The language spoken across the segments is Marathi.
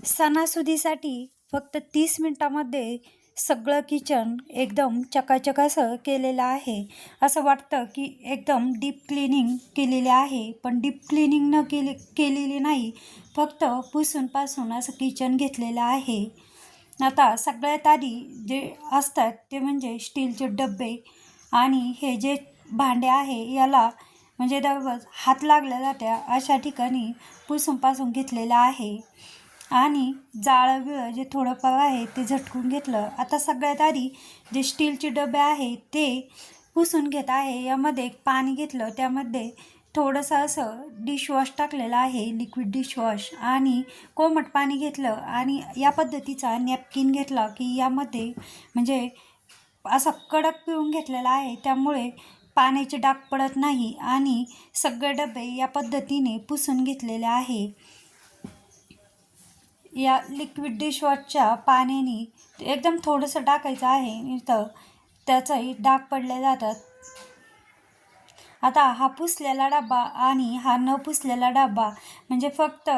सणासुदीसाठी फक्त तीस मिनटामध्ये सगळं किचन एकदम चकाचक असं केलेलं आहे. असं वाटतं की एकदम डीप क्लिनिंग केलेली आहे पण डीप क्लिनिंग न केली केलेली नाही. फक्त पुसूनपासून असं किचन घेतलेलं आहे. आता सगळ्यात आधी जे असतात ते म्हणजे स्टीलचे डबे आणि हे जे भांडे आहे याला म्हणजे दररोज हात लागल्या जात्या अशा ठिकाणी पुसूनपासून घेतलेलं आहे. आणि जाळं बिळं जे थोडंफार आहे ते झटकून घेतलं. आता सगळ्यात आधी जे स्टीलचे डबे आहे ते पुसून घेत आहे. यामध्ये एक पाणी घेतलं. त्यामध्ये थोडंसं असं डिशवॉश टाकलेलं आहे लिक्विड डिशवॉश आणि कोमट पाणी घेतलं. आणि या पद्धतीचा नॅपकिन घेतला की यामध्ये म्हणजे असा कडक पिळून घेतलेला आहे. त्यामुळे पाण्याचे डाग पडत नाही. आणि सगळे डबे या पद्धतीने पुसून घेतलेले आहे. या लिक्विड डिशवॉशच्या पाण्याने एकदम थोडंसं टाकायचं आहे इथं. त्याचाही डाग पडले जातात. आता हा पुसलेला डबा आणि हा न पुसलेला डबा म्हणजे फक्त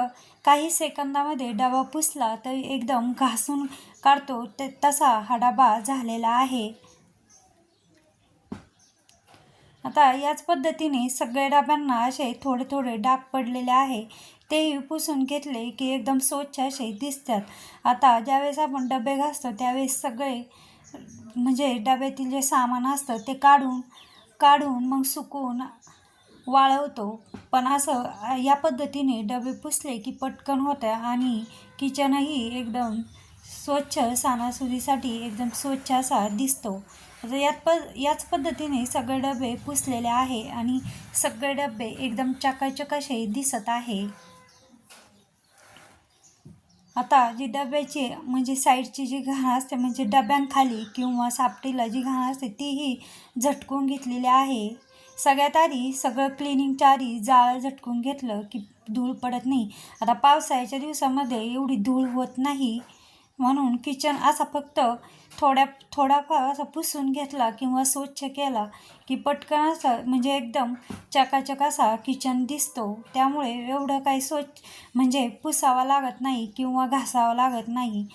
काही सेकंदामध्ये डबा पुसला तर एकदम घासून काढतो ते तसा हा डबा झालेला आहे. आता याच पद्धतीने सगळ्या डब्यांना असे थोडे थोडे डाग पडलेले आहे. तेही पुसून घेतले की एकदम स्वच्छ असे दिसतात. आता ज्यावेळेस आपण डबे घासतो त्यावेळेस सगळे म्हणजे डब्यातील जे सामान असतं ते काढून काढून मग सुकून वाळवतो. पण असं या पद्धतीने डबे पुसले की पटकन होत्या आणि किचनही एकदम स्वच्छ सणासुदीसाठी एकदम स्वच्छ असा दिसतो. आता यात प याच पद्धतीने सगळे डबे पुसलेले आहे आणि सगळे डबे एकदम चकाचक असे दिसत आहे. आता जी डब्याची म्हणजे साईडची जी घाण असते म्हणजे डब्यांखाली किंवा सापटीला जी घाण असते तीही झटकून घेतलेली आहे. सगळ्यात आधी सगळं क्लिनिंगच्या आधी जाळं झटकून घेतलं की धूळ पडत नाही. आता पावसाळ्याच्या दिवसामध्ये एवढी धूळ होत नाही. म्हणून किचन असा फक्त थोड्या थोडाफार असा पुसून घेतला किंवा स्वच्छ केला की पटकन असा म्हणजे एकदम चकाचक असा किचन दिसतो. त्यामुळे एवढं काही स्वच्छ म्हणजे पुसावा लागत नाही किंवा घासावा लागत नाही.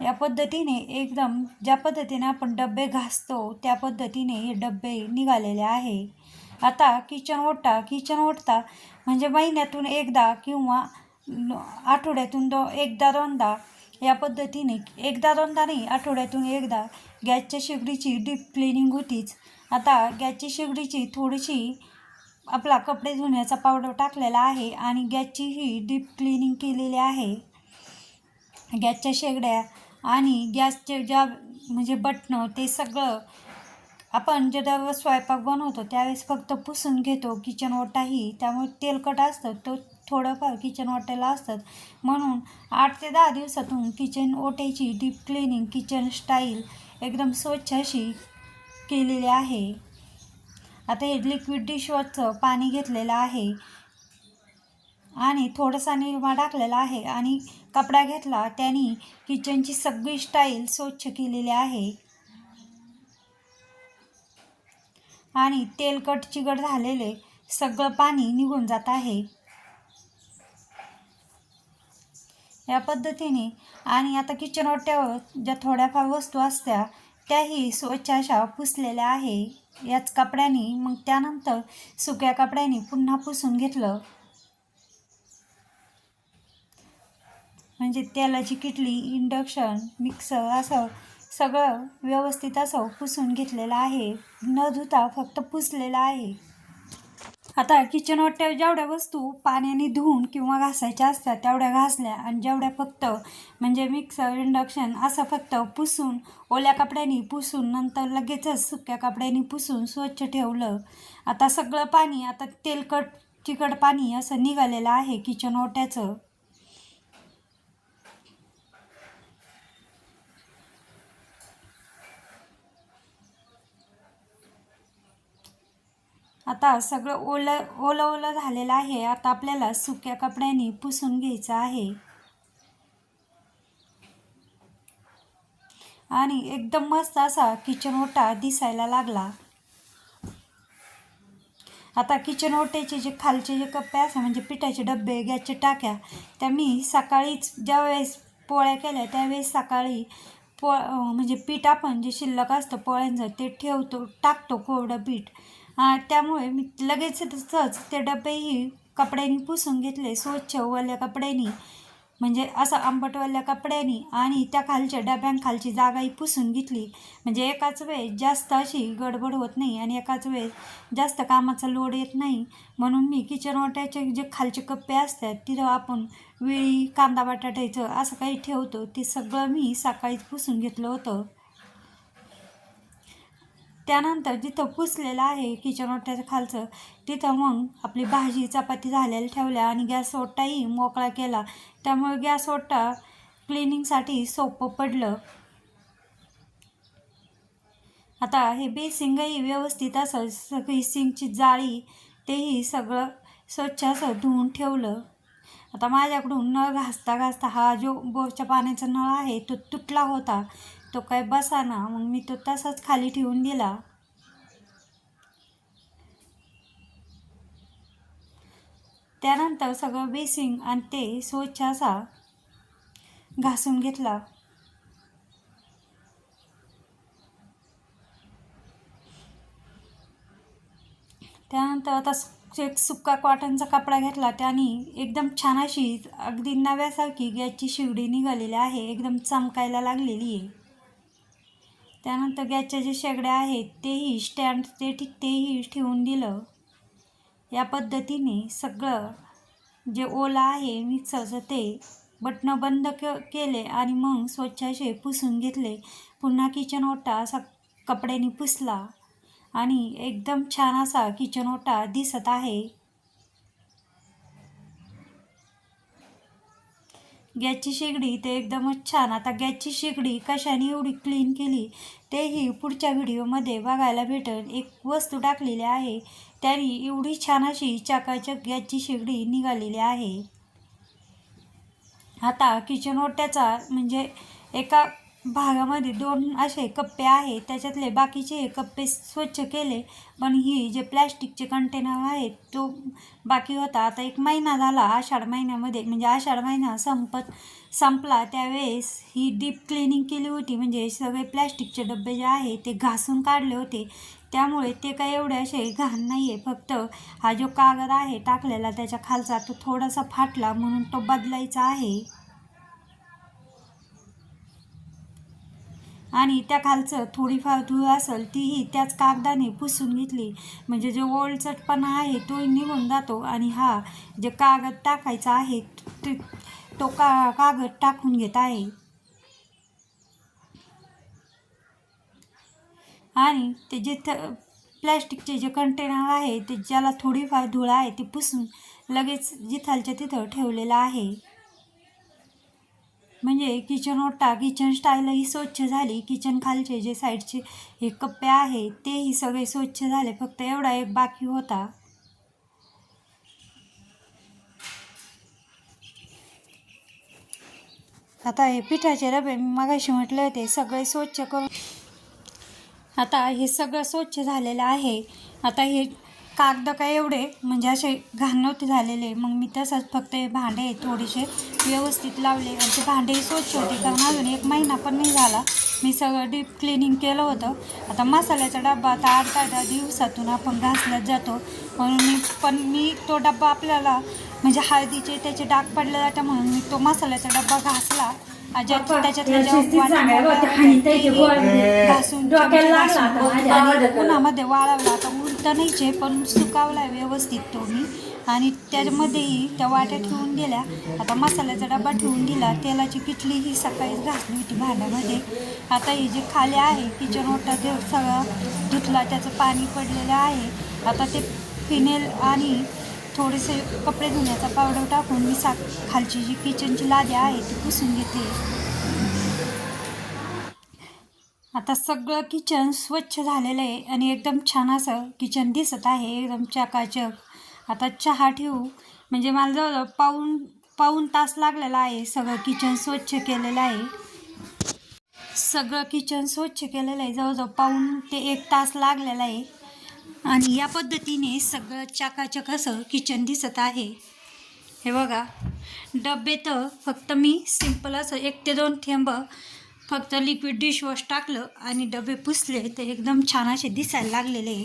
या पद्धतीने एकदम ज्या पद्धतीने आपण डबे घासतो त्या पद्धतीने हे डबे निघालेले आहे. आता किचन ओटा किचन ओटता म्हणजे महिन्यातून एकदा किंवा आठवड्यातून दो एकदा दोनदा या पद्धतीने एकदा दोनदा नाही आठवड्यातून एकदा गॅसच्या शेगडीची डीप क्लिनिंग होतीच. आता गॅसची शेगडीची थोडीशी आपला कपडे धुण्याचा पावडर टाकलेला आहे आणि गॅसचीही डीप क्लिनिंग केलेली आहे. गॅसच्या शेगड्या आणि गॅसचे ज्या म्हणजे बटणं ते सगळं आपण जेव्हा स्वयंपाक बनवतो त्यावेळेस फक्त पुसून घेतो किचन ओटाही त्यामुळे तेलकट असतं तो थोडंफार किचन ओट्याला असतात. म्हणून आठ ते दहा दिवसातून किचन ओट्याची डीप क्लिनिंग किचन स्टाईल एकदम स्वच्छ अशी केलेली आहे. आता हे लिक्विड डिशवॉशचं पाणी घेतलेलं आहे. आणि थोडासा निरमा टाकलेला आहे आणि कपडा घेतला. त्याने किचनची सगळी स्टाईल स्वच्छ केलेली आहे. आणि तेलकट चिकट झालेले सगळं पाणी निघून जात आहे. या पद्धतीने. आणि आता किचन ओट्यावर ज्या थोड्याफार वस्तू असत्या त्याही स्वच्छ अशा पुसलेल्या आहे. याच कपड्याने मग त्यानंतर सुक्या कपड्याने पुन्हा पुसून घेतलं. म्हणजे तेलाची किटली इंडक्शन मिक्सर असं सगळं व्यवस्थित असं पुसून घेतलेलं आहे. न धुता फक्त पुसलेलं आहे. आता किचन ओट्यावर जेवढ्या वस्तू पाण्याने धुवून किंवा घासायच्या असतात तेवढ्या घासल्या आणि जेवढ्या फक्त म्हणजे मिक्सर इंडक्शन असं फक्त पुसून ओल्या कपड्यांनी पुसून नंतर लगेचच सुक्या कपड्यांनी पुसून स्वच्छ ठेवलं. आता सगळं पाणी आता तेलकट चिकट पाणी असं निघालेलं आहे किचन ओट्याचं आता सगळं ओलं ओलं ओलं झालेलं आहे. आता आपल्याला सुक्या कपड्यांनी पुसून घ्यायचं आहे. आणि एकदम मस्त असा किचन ओटा दिसायला लागला. आता किचन ओट्याचे जे खालचे जे कप्पे असतात म्हणजे पिठाचे डबे गॅसचे टाक्या त्या मी सकाळीच ज्यावेळेस पोळ्या केल्या त्यावेळेस सकाळी पो म्हणजे पीठ आपण जे शिल्लक असतं पोळ्यांचं ते ठेवतो टाकतो कोरडं पीठ. त्यामुळे मी लगेच तसंच ते डबेही कपड्यांनी पुसून घेतले स्वच्छ ओल्या कपड्यांनी. म्हणजे असं आंबटवाल्या कपड्यांनी आणि त्या खालच्या डब्यांखालची जागाही पुसून घेतली. म्हणजे एकाच वेळेस जास्त अशी गडबड होत नाही आणि एकाच वेळेस जास्त कामाचा लोड येत नाही. म्हणून मी किचन वाट्याचे जे खालचे कप्पे असतात तिथं आपण वेळी कांदा बटाट्याचं असं काही ठेवतो ते सगळं मी सकाळीच पुसून घेतलं होतं. त्यानंतर जिथं पुसलेलं आहे किचन ओट्याचं खालचं तिथं मग आपली भाजी चपाती झालेली ठेवल्या आणि गॅस ओट्टाही मोकळा केला. त्यामुळे गॅस ओट्टा क्लिनिंगसाठी सोपं पडलं. आता हे बेसिंगही व्यवस्थित असं सगळी सिंगची जाळी तेही सगळं स्वच्छ असं धुवून ठेवलं. आता माझ्याकडून नळ घासता घासता हा जो बोरच्या पाण्याचा नळ आहे तो तुटला होता. तो काय बसाना मग मी तो तसाच खाली ठेवून दिला. त्यानंतर सगळं बेसिंग आणि ते स्वच्छ असा घासून घेतला. त्यानंतर आता एक सुक्का कॉटनचा कपडा घेतला त्याने एकदम छान अशी अगदी नव्यासारखी गॅसची शिवडी निघालेली आहे. एकदम चमकायला लागलेली आहे. त्यानंतर गॅसच्या जे शेगड्या आहेत तेही स्टँड ते ठीक तेही ठेवून दिलं. या पद्धतीने सगळं जे ओला आहे मिक्सरचं ते बटणं बंद क केले आणि मग स्वच्छ असे पुसून घेतले. पुन्हा किचन ओटा असा कपड्याने पुसला. आणि एकदम छान असा किचन ओटा दिसत आहे. गॅसची शेगडी ते एकदमच छान. आता गॅसची शेगडी कशाने एवढी क्लीन केली तेही पुढच्या व्हिडिओमध्ये बघायला भेटेल. एक वस्तू टाकलेली आहे. त्याने एवढी छान अशी चाकाचक गॅसची शेगडी निघालेली आहे. आता किचन ओट्याचा म्हणजे एका भागामध्ये दोन असे कप्पे आहे त्याच्यातले बाकीचे हे कप्पे स्वच्छ केले. पण ही जे प्लॅस्टिकचे कंटेनर आहेत तो बाकी होता. आता एक महिना झाला आषाढ महिन्यामध्ये म्हणजे आषाढ महिना संपत संपला. त्यावेळेस ही डीप क्लिनिंग केली होती. म्हणजे सगळे प्लॅस्टिकचे डबे जे आहे ते घासून काढले होते. त्यामुळे ते काही एवढे असे घाण नाही आहे फक्त हा जो कागद आहे टाकलेला त्याच्या खालचा तो थोडासा फाटला म्हणून तो बदलायचा आहे. आणि त्या खालचं थोडीफार धूळ असेल तीही त्याच कागदाने पुसून घेतली. म्हणजे जो ओलचटपणा आहे तोही निघून जातो. आणि हा जे कागद टाकायचा आहे ते तो का कागद टाकून घेत आहे. आणि ते जिथं प्लॅस्टिकचे जे कंटेनर आहे ते ज्याला थोडीफार धूळ आहे ते पुसून लगेच जिथालच्या तिथं ठेवलेलं आहे. म्हणजे किचन ओटा किचन स्टाईलही स्वच्छ झाली. किचन खालचे जे साईडचे हे कप्पे आहे तेही सगळे स्वच्छ झाले. फक्त एवढा एक बाकी होता. आता हे पिठाचे रबे मी मागाशी म्हटले होते सगळे स्वच्छ करून आता हे सगळं स्वच्छ झालेलं आहे. आता हे कागद काय एवढे म्हणजे असे घाण नव्हते झालेले. मग मी तसंच फक्त हे भांडे थोडेसे व्यवस्थित लावले आणि ते भांडेही स्वच्छ होते कारण अजून एक महिना पण नाही झाला. मी सगळं डीप क्लिनिंग केलं होतं. आता मसाल्याचा डब्बा आता आठ दहा दिवसातून आपण घासलाच जातो. म्हणून मी पण मी तो डब्बा आपल्याला म्हणजे हळदीचे त्याचे डाग पडले जातं म्हणून मी तो मसाल्याचा डब्बा घासला. त्याच्यातल्या घासून उन्हामध्ये वाळवला आता तर नाहीच आहे पण सुकावला आहे व्यवस्थित तो मी. आणि त्याच्यामध्येही त्या वाट्या ठेवून दिल्या. आता मसाल्याचा डबा ठेवून दिला. तेलाची किटली ही सकाळीच घासली होती भांड्यामध्ये. आता ही जे खाली आहे किचन ओटा ते सगळं धुतला त्याचं पाणी पडलेलं आहे. आता ते फिनेल आणि थोडेसे कपडे धुण्याचा पावडर टाकून मी सा खालची जी किचनची लादी आहे ती पुसून घेते. आता सगळं किचन स्वच्छ झालेलं आहे आणि एकदम छान असं किचन दिसत आहे एकदम चकाचक. आता चहा ठेवू. म्हणजे मला जवळजवळ पाऊन पाऊन तास लागलेला आहे सगळं किचन स्वच्छ केलेलं आहे. सगळं किचन स्वच्छ केलेलं आहे. जवळजवळ पाऊन ते एक तास लागलेला आहे. आणि या पद्धतीने सगळं चाकाचक असं किचन दिसत आहे. हे बघा. डबे तर फक्त मी सिंपल असं एक ते दोन थेंब फक्त लिक्विड डिशवॉश टाकलं आणि डबे पुसले तर एकदम छान असे दिसायला लागलेले. आहे